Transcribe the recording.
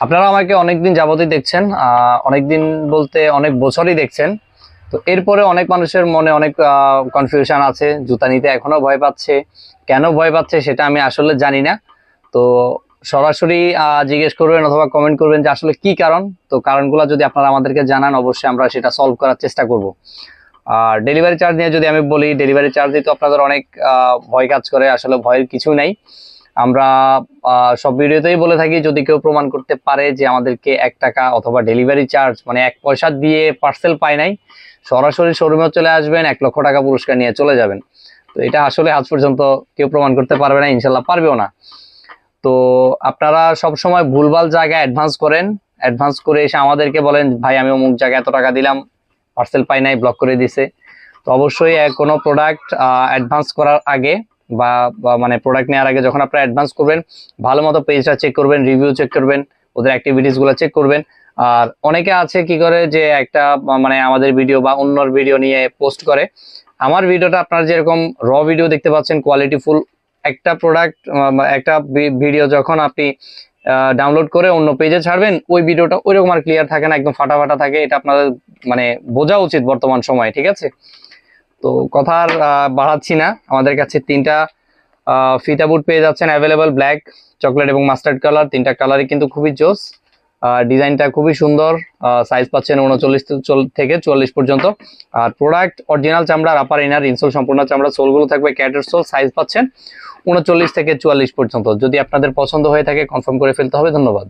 আপনারা আমাকে অনেকদিন যাবতই দেখছেন অনেকদিন বলতে অনেক বছরই দেখছেন। তো এরপরে অনেক মানুষের মনে অনেক কনফিউশন আছে, জুতা নিতে এখনও ভয় পাচ্ছে, কেন ভয় পাচ্ছে সেটা আমি আসলে জানি না। তো সরাসরি জিজ্ঞেস করবেন অথবা কমেন্ট করবেন যে আসলে কি কারণ। তো কারণগুলো যদি আপনারা আমাদেরকে জানান, অবশ্যই আমরা সেটা সলভ করার চেষ্টা করব। আর ডেলিভারি চার্জ নিয়ে যদি আমি বলি ডেলিভারি চার্জ দিতে আপনাদের অনেক ভয় কাজ করে, আসলে ভয়ের কিছু নেই। আমরা সব ভিডিওতেই বলে থাকি, যদি কেউ প্রমাণ করতে পারে যে আমাদেরকে এক টাকা অথবা ডেলিভারি চার্জ মানে এক পয়সা দিয়ে পার্সেল পায় নাই, সরাসরি শোরুমে চলে আসবেন, এক লক্ষ টাকা পুরস্কার নিয়ে চলে যাবেন। তো এটা আসলে আজ পর্যন্ত কেউ প্রমাণ করতে পারবে না ইনশাল্লাহ পারবেও না। তো আপনারা সব সময় ভুলভাল জায়গায় অ্যাডভান্স করেন অ্যাডভান্স করে এসে আমাদেরকে বলেন, ভাই, আমি অমুক জায়গায় এত টাকা দিলাম পার্সেল পাই নাই ব্লক করে দিছে। তো অবশ্যই কোনো প্রোডাক্ট অ্যাডভান্স করার আগে বা মানে প্রোডাক্ট নেওয়ার আগে যখন আপনারা অ্যাডভান্স করবেন, ভালো মতো পেজটা চেক করবেন রিভিউ চেক করবেন, ওদের অ্যাক্টিভিটিসগুলো চেক করবেন। আর অনেকে আছে কি করে যে একটা মানে আমাদের ভিডিও বা অন্যর ভিডিও নিয়ে পোস্ট করে। আমার ভিডিওটা আপনারা যেরকম র ভিডিও দেখতে পাচ্ছেন কোয়ালিটি ফুল একটা প্রোডাক্ট একটা ভিডিও যখন আপনি ডাউনলোড করে অন্য পেজে ছাড়বেন, ওই ভিডিওটা ওইরকম আর ক্লিয়ার থাকে না, একদম ফাটা ফাটা থাকে, এটা আপনাদের মানে বোঝা উচিত বর্তমান সময়ে, ঠিক আছে? তো কথা আর বাড়াচ্ছি না। আমাদের কাছে তিনটা ফিতা বুট পেয়ে যাচ্ছেন অ্যাভেলেবল ব্ল্যাক চকলেট এবং মাস্টার্ড কালার তিনটা কালারই কিন্তু খুবই জোস। ডিজাইনটা খুবই সুন্দর সাইজ পাচ্ছেন উনচল্লিশ থেকে চুয়াল্লিশ পর্যন্ত। আর প্রোডাক্ট অরিজিনাল চামড়ার আপার ইনার ইনসোল সম্পূর্ণ চামড়া সোলগুলো থাকবে ক্যাটের সোল সাইজ পাচ্ছেন উনচল্লিশ থেকে চুয়াল্লিশ পর্যন্ত। যদি আপনাদের পছন্দ হয়ে থাকে কনফার্ম করে ফেলতে হবে। ধন্যবাদ।